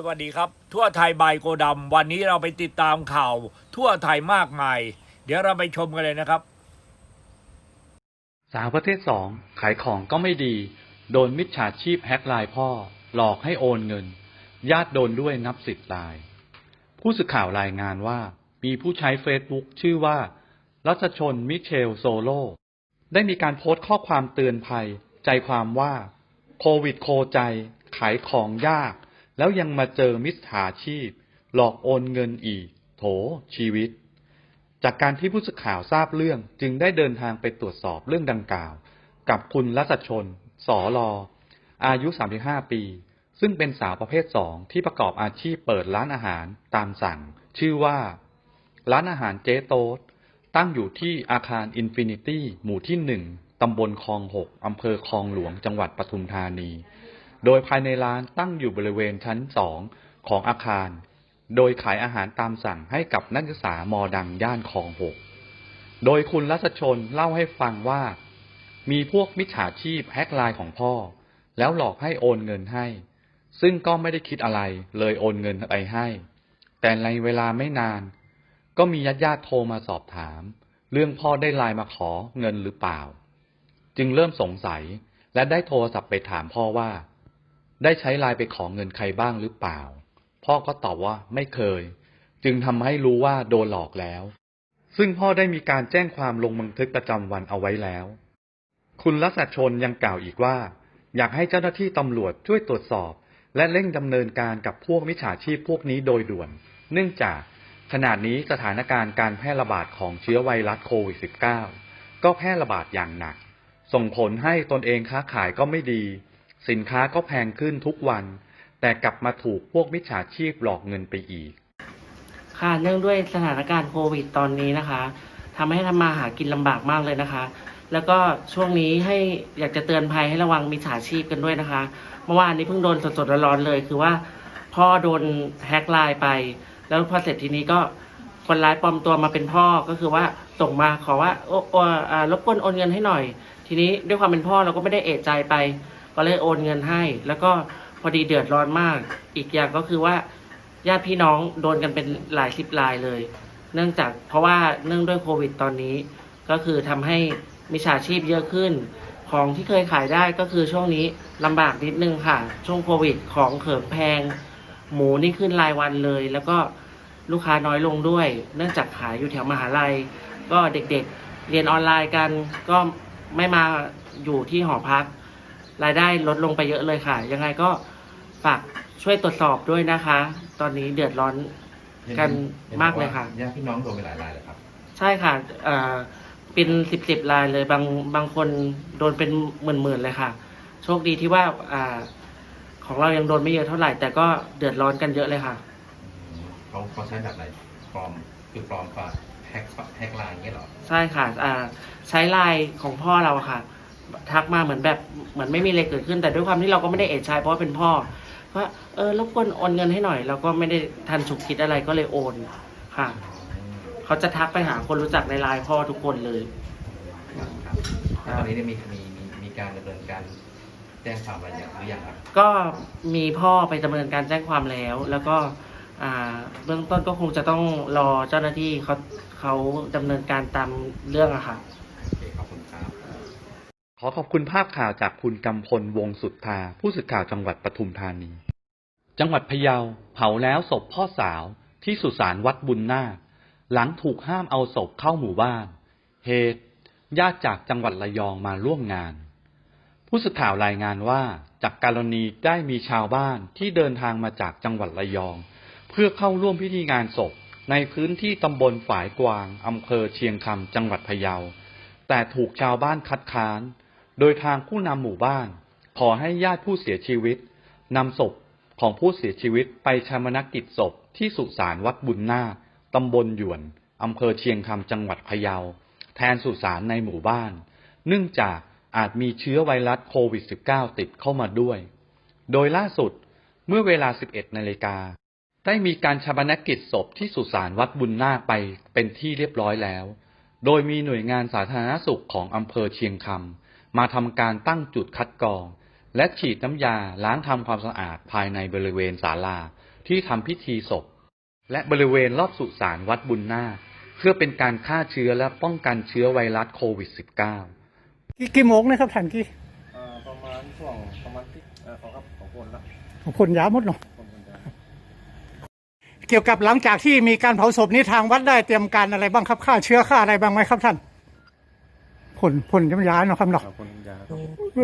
สวัสดีครับ ทั่วไทยบายโกดำวันนี้เราไปติดตามข่าว ทั่วไทยมากมาย เดี๋ยวเราไปชมกันเลยนะครับ สาวประเภทสองขายของก็ไม่ดี โดนมิจฉาชีพแฮกไลน์พ่อ หลอกให้โอนเงิน ญาติโดนด้วยนับสิบราย ผู้สื่อข่าวรายงานว่า มีผู้ใช้เฟซบุ๊กชื่อว่า รัชชนมิเชลโซโล ได้มีการโพสต์ข้อความเตือนภัย ใจความว่า โควิดโคใจ ขายของยาก แล้วยังมาเจอมิจฉาชีพ หลอกโอนเงินอีก โถ ชีวิต จากการที่ผู้สื่อข่าวทราบเรื่องจึงได้เดินทางไปตรวจสอบเรื่องดังกล่าว กับคุณรัศชน สอลออายุ 35 ปี ซึ่งเป็นสาวประเภทสองที่ประกอบอาชีพเปิดร้านอาหารตามสั่ง ชื่อว่า ร้านอาหารเจ๊โต๊ดตั้งอยู่ที่อาคารอินฟินิตี้หมู่ที่หนึ่งตำบลคลองหกอำเภอคลองหลวงจังหวัดปทุมธานี โดยภายในร้านตั้งอยู่บริเวณชั้นสองของอาคาร โดยขายอาหารตามสั่งให้กับนักศึกษามอดังย่านคลองหก โดยคุณรัศชนเล่าให้ฟังว่า มีพวกมิจฉาชีพแฮกไลน์ของพ่อ แล้วหลอกให้โอนเงินให้ ซึ่งก็ไม่ได้คิดอะไรเลยโอนเงินไปให้ แต่ในเวลาไม่นาน ก็มีญาติญาติโทรมาสอบถาม เรื่องพ่อได้ไลน์มาขอเงินหรือเปล่า จึงเริ่มสงสัยและได้โทรศัพท์ไปถามพ่อว่า ได้ใช้ไลน์ไปขอเงินใครบ้างหรือเปล่า พ่อก็ตอบว่าไม่เคย จึงทำให้รู้ว่าโดนหลอกแล้ว ซึ่งพ่อได้มีการแจ้งความลงบันทึกประจำวันเอาไว้แล้ว คุณรัศชนยังกล่าวอีกว่า อยากให้เจ้าหน้าที่ตำรวจช่วยตรวจสอบ และเร่งดำเนินการกับพวกมิจฉาชีพพวกนี้โดยด่วน เนื่องจากขณะนี้สถานการณ์การแพร่ระบาดของเชื้อไวรัสโควิด -19 ก็แพร่ระบาดอย่างหนัก ส่งผลให้ตนเองค้าขายก็ไม่ดี สินค้าก็แพงขึ้นทุกวัน แต่กลับมาถูกพวกมิจฉาชีพหลอกเงินไปอีก ค่ะเนื่องด้วยสถานการณ์โควิดตอนนี้นะคะทำให้ทำมาหากินลำบากมากเลยนะคะ แล้วก็ช่วงนี้ให้อยากจะเตือนภัยให้ระวังมิจฉาชีพกันด้วยนะคะ เมื่อวานนี้เพิ่งโดนสดๆร้อนๆเลย คือว่าพ่อโดนแฮกไลน์ไป แล้วพอเสร็จทีนี้ก็คนร้ายปลอมตัวมาเป็นพ่อก็คือว่าส่งมาขอว่าโอ้โอ้อ่ารบกวนโอนเงินให้หน่อย ทีนี้ด้วยความเป็นพ่อเราก็ไม่ได้เอะใจไป ก็เลยโอนเงินให้ แล้วก็พอดีเดือดร้อนมาก อีกอย่างก็คือว่าญาติพี่น้องโดนกันเป็นหลายสิบรายเลย เนื่องจากเพราะว่าเนื่องด้วยโควิดตอนนี้ ก็คือทำให้มิจฉาชีพเยอะขึ้น ของที่เคยขายได้ก็คือช่วงนี้ลำบากนิดนึงค่ะ ช่วงโควิดของเขิมแพง หมูนี่ขึ้นรายวันเลย แล้วก็ลูกค้าน้อยลงด้วย เนื่องจากขายอยู่แถวมหาลัย ก็เด็กๆเรียนออนไลน์กันก็ไม่มาอยู่ที่หอพัก รายได้ลดลงไปเยอะเลยค่ะ ยังไงก็ฝากช่วยตรวจสอบด้วยนะคะ ตอนนี้เดือดร้อน กันมากเลยค่ะ ญาติพี่น้องโดนไปหลายรายเลยครับ ใช่ค่ะเอ่อเป็นสิบสิบรายเลยบางบางคนโดนเป็นหมื่นหมื่นๆเลยค่ะ โชคดีที่ว่าอ่า ของเรายังโดนไม่เยอะเท่าไหร่ แต่ก็เดือดร้อนกันเยอะเลยค่ะ เขาเขาใช้แบบไหนปลอมคือปลอมฝากแฮกแฮกไลน์อย่างเงี้ยเหรอ ใช่ค่ะอ่าใช้ไลน์ของพ่อเราอะค่ะ ทักมาเหมือนแบบเหมือนไม่มีอะไรเกิดขึ้น แต่ด้วยความที่เราก็ไม่ได้เอะใจเพราะว่าเป็นพ่อว่าเออรบกวนโอนเงินให้หน่อยเราก็ไม่ได้ทันฉุกคิดอะไรก็เลยโอนค่ะเขาจะทักไปหาคนรู้จักในไลน์พ่อทุกคนเลย ครับแล้วตอนนี้เนี่ยมีมีมีมีการดำเนินการแจ้งความอะไรอย่างหรือยังครับ ก็มีพ่อไปดำเนินการแจ้งความแล้ว แล้วก็อ่าเบื้องต้นก็คงจะต้องรอเจ้าหน้าที่เขาเขาดำเนินการตามเรื่องอะค่ะ โอเคขอบคุณครับ ขอขอบคุณภาพข่าวจากคุณกำพลวงสุทธา ผู้สื่อข่าวจังหวัดปทุมธานี จังหวัดพะเยาเผาแล้วศพพ่อสาวที่สุสานวัดบุญนาค หลังถูกห้ามเอาศพเข้าหมู่บ้าน เหตุญาติจากจังหวัดระยองมาร่วมงาน ผู้สื่อข่าวรายงานว่าจากกรณีได้มีชาวบ้านที่เดินทางมาจากจังหวัดระยอง เพื่อเข้าร่วมพิธีงานศพ ในพื้นที่ตำบลฝายกวางอำเภอเชียงคำจังหวัดพะเยา แต่ถูกชาวบ้านคัดค้าน โดยทางผู้นำหมู่บ้าน ขอให้ญาติผู้เสียชีวิตนำศพของผู้เสียชีวิตไปชามนกิจศพที่สุสานวัดบุญนาตำบลหยวนอำเภอเชียงคำจังหวัดพะเยา แทนสุสานในหมู่บ้าน เนื่องจากอาจมีเชื้อไวรัสโควิด -19 ติดเข้ามาด้วย โดยล่าสุดเมื่อเวลา 11 นาฬิกา ได้มีการชาปนกิจศพที่สุสานวัดบุญนาไปเป็นที่เรียบร้อยแล้ว โดยมีหน่วยงานสาธารณสุขของอำเภอเชียงคำ มาทำการตั้งจุดคัดกรอง และฉีดน้ำยาล้างทำความสะอาดภายในบริเวณศาลาที่ทำพิธีศพ และบริเวณรอบสุสานวัดบุญนาคเพื่อเป็นการฆ่าเชื้อและป้องกันเชื้อไวรัสโควิด -19 กี่กี่โมงนะครับท่านกี่อ่าประมาณช่วงประมาณที่เอ่อของครับของคนละคนยาวหมดเนาะคนคนเดียวเกี่ยวกับหลังจากที่มีการเผาศพนี้ทางวัดได้เตรียมการอะไรบ้างครับฆ่าเชื้อฆ่าอะไรบ้างไหมครับท่าน ผลผลจำยาเนาะครับเนาะอ่าคนยาครั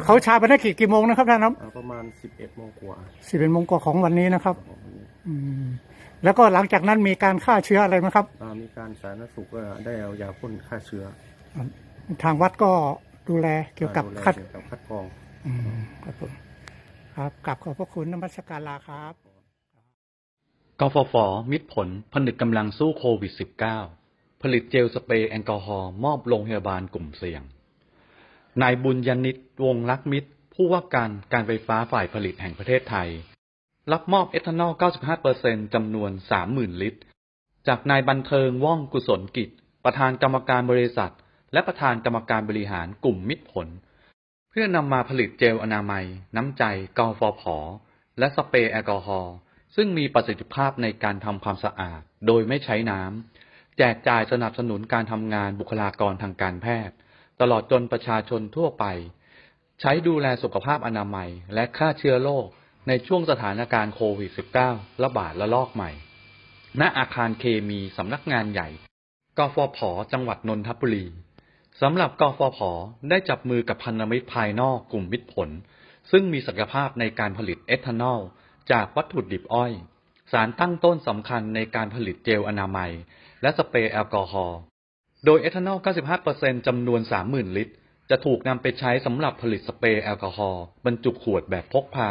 บเขาชาไปได้กี่กี่โมงนะครับท่านครับอ่าประมาณสิบเอ็ดโมงกว่าสิบเป็นโมงกว่าของวันนี้นะครับของวันนี้อืม แล้วก็หลังจากนั้นมีการฆ่าเชื้ออะไรไหมครับ อ่ามีการสาธารณสุขก็ได้เอายาพ่นฆ่าเชื้อทางวัดก็ดูแลเกี่ยวกับอ่าดูแลคัด เกี่ยวกับคัดกรอง อืมครับผมครับกลับขอบพระคุณนมัสการลาครับ กฟฟมิตรผลผนึกกำลังสู้โควิด -19 ผลิตเจลสเปรย์แอลกอฮอล์มอบโรงพยาบาลกลุ่มเสี่ยง นายบุญยนิตวงศ์รักมิตร ผู้ว่าการการไฟฟ้าฝ่ายผลิตแห่งประเทศไทย รับมอบเอทานอล 95%จำนวน 30,000 ลิตร จากนายบันเทิงว่องกุศลกิจ ประธานกรรมการบริษัท และประธานกรรมการบริหารกลุ่มมิตรผล เพื่อนำมาผลิตเจลอนามัย น้ำใจกฟอผและสเปรย์แอลกอฮอล์ซึ่งมีประสิทธิภาพในการทำความสะอาด โดยไม่ใช้น้ำ แจกจ่ายสนับสนุนการทำงานบุคลากรทางการแพทย์ ตลอดจนประชาชนทั่วไป ใช้ดูแลสุขภาพอนามัยและฆ่าเชื้อโรคในช่วงสถานการณ์โควิด -19 ระบาดระลอกใหม่ ณ อาคารเคมีสำนักงานใหญ่ กฟผ จังหวัดนนทบุรี สำหรับกฟผ ได้จับมือกับพันธมิตรภายนอกกลุ่มมิตรผล ซึ่งมีศักยภาพในการผลิตเอทานอล จากวัตถุดิบอ้อย สารตั้งต้นสำคัญในการผลิตเจลอนามัย และสเปรย์แอลกอฮอล์โดยเอทานอล 95%จำนวน 30,000 ลิตร จะถูกนำไปใช้สำหรับผลิตสเปรย์แอลกอฮอล์บรรจุขวดแบบพกพา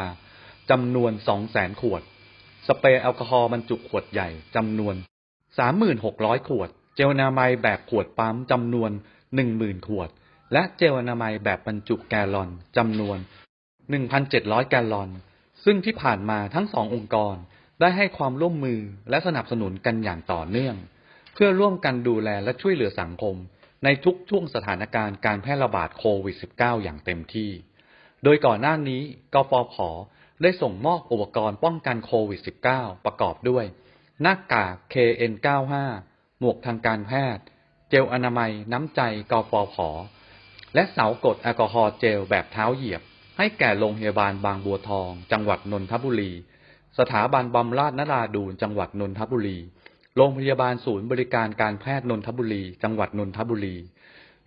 จำนวน 200,000 ขวด สเปรย์แอลกอฮอล์บรรจุขวดใหญ่จำนวน 3,600 ขวด เจลนามัยแบบขวดปั๊มจำนวน 10,000 ขวด และเจลนามัยแบบบรรจุแกลลอนจำนวน 1,700 แกลลอน ซึ่งที่ผ่านมาทั้งสององค์กรได้ให้ความร่วมมือและสนับสนุนกันอย่างต่อเนื่อง เพื่อร่วมกันดูแลและช่วยเหลือสังคม ในทุกช่วงสถานการณ์การแพร่ระบาดโควิด -19 อย่างเต็มที่ โดยก่อนหน้านี้กฟผได้ส่งมอบอุปกรณ์ป้องกันโควิด -19 ประกอบด้วย หน้ากาก KN95 หมวกทางการแพทย์ เจลอนามัยน้ำใจกฟผและเสากดแอลกอฮอล์เจลแบบเท้าเหยียบ ให้แก่โรงพยาบาลบางบัวทอง จังหวัดนนทบุรี สถาบันบำราศนราดูนจังหวัดนนทบุรี โรงพยาบาลศูนย์บริการการแพทย์นนทบุรี จังหวัดนนทบุรี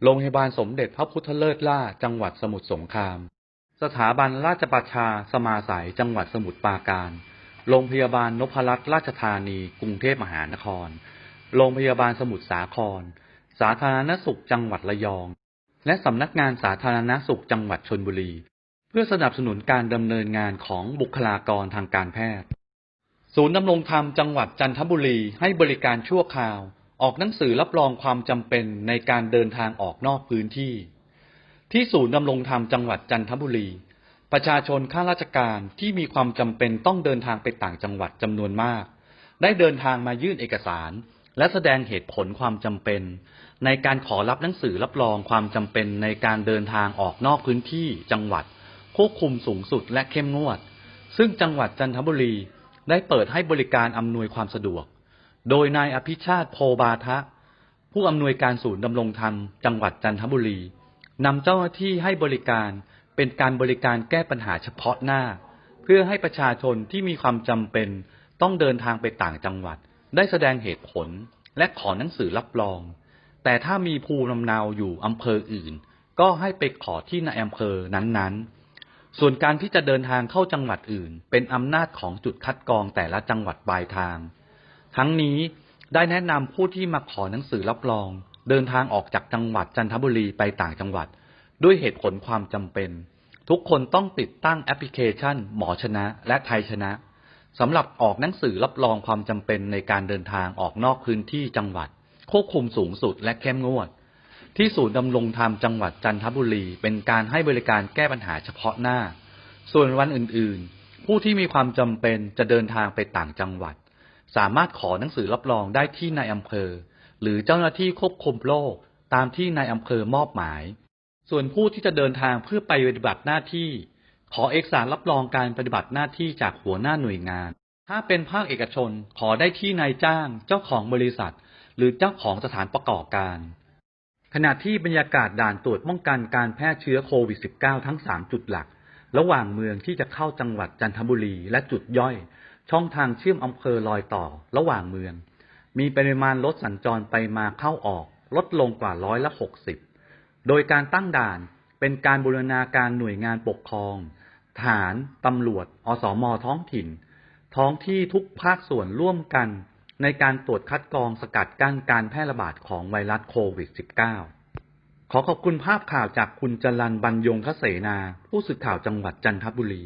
โรงพยาบาลสมเด็จพระพุทธเลิศล่า จังหวัดสมุทรสงคราม สถาบันราชประชาสมาสายจังหวัดสมุทรปราการ โรงพยาบาลนพรัตน์ราชธานี กรุงเทพมหานคร โรงพยาบาลสมุทรสาคร สาธารณสุขจังหวัดระยอง และสำนักงานสาธารณสุขจังหวัดชนบุรี เพื่อสนับสนุนการดำเนินงานของบุคลากรทางการแพทย์ ศูนย์ดำรงธรรมจังหวัดจันทบุรีให้บริการชั่วคราว ออกหนังสือรับรองความจำเป็นในการเดินทางออกนอกพื้นที่ ที่ศูนย์ดำรงธรรมจังหวัดจันทบุรี ประชาชนข้าราชการที่มีความจำเป็นต้องเดินทางไปต่างจังหวัดจำนวนมาก ได้เดินทางมายื่นเอกสาร และแสดงเหตุผลความจำเป็น ในการขอรับหนังสือรับรองความจำเป็นในการเดินทางออกนอกพื้นที่จังหวัดควบคุมสูงสุดและเข้มงวด ซึ่งจังหวัดจันทบุรี ได้เปิดให้บริการอำนวยความสะดวก โดยนายอภิชาติโพบาทะ ผู้อำนวยการศูนย์ดำรงธรรมจังหวัดจันทบุรีนำเจ้าหน้าที่ให้บริการเป็นการบริการแก้ปัญหาเฉพาะหน้า เพื่อให้ประชาชนที่มีความจำเป็นต้องเดินทางไปต่างจังหวัด ได้แสดงเหตุผลและขอหนังสือรับรอง แต่ถ้ามีภูมิลำเนาอยู่อำเภออื่น ก็ให้ไปขอที่ในอำเภอนั้นๆ ส่วนการที่จะเดินทางเข้าจังหวัดอื่น เป็นอำนาจของจุดคัดกรองแต่ละจังหวัดปลายทาง ทั้งนี้ได้แนะนำผู้ที่มาขอหนังสือรับรอง เดินทางออกจากจังหวัดจันทบุรีไปต่างจังหวัด ด้วยเหตุผลความจำเป็น ทุกคนต้องติดตั้งแอปพลิเคชัน หมอชนะ และไทยชนะสำหรับออกหนังสือรับรองความจำเป็นในการเดินทางออกนอกพื้นที่จังหวัด ควบคุมสูงสุดและเข้มงวด ที่ศูนย์ดำรงธรรมจังหวัดจันทบุรี เป็นการให้บริการแก้ปัญหาเฉพาะหน้า ส่วนวันอื่นๆ ผู้ที่มีความจำเป็นจะเดินทางไปต่างจังหวัด สามารถขอหนังสือรับรองได้ที่นายอำเภอ หรือเจ้าหน้าที่ควบคุมโรคตามที่นายอำเภอมอบหมาย ส่วนผู้ที่จะเดินทางเพื่อไปปฏิบัติหน้าที่ ขอเอกสารรับรองการปฏิบัติหน้าที่จากหัวหน้าหน่วยงาน ถ้าเป็นภาคเอกชนขอได้ที่นายจ้าง เจ้าของบริษัท หรือเจ้าของสถานประกอบการ ขณะที่บรรยากาศด่านตรวจป้องกันการแพร่เชื้อโควิด -19 ทั้ง 3 จุดหลัก ระหว่างเมืองที่จะเข้าจังหวัดจันทบุรีและจุดย่อย ช่องทางเชื่อมอำเภอลอยต่อ ระหว่างเมือง มีปริมาณรถสัญจรไปมาเข้าออก ลดลงกว่าร้อยละ 60 โดยการตั้งด่านเป็นการบูรณาการหน่วยงานปกครองทหารตำรวจ อสมท้องถิ่น ท้องที่ทุกภาคส่วนร่วมกัน ในการตรวจคัดกรองสกัดกั้นการแพร่ระบาดของไวรัสโควิด -19 ขอขอบคุณภาพข่าวจากคุณจรันบรรยงคเสนา ผู้สื่อข่าวจังหวัดจันทบุรี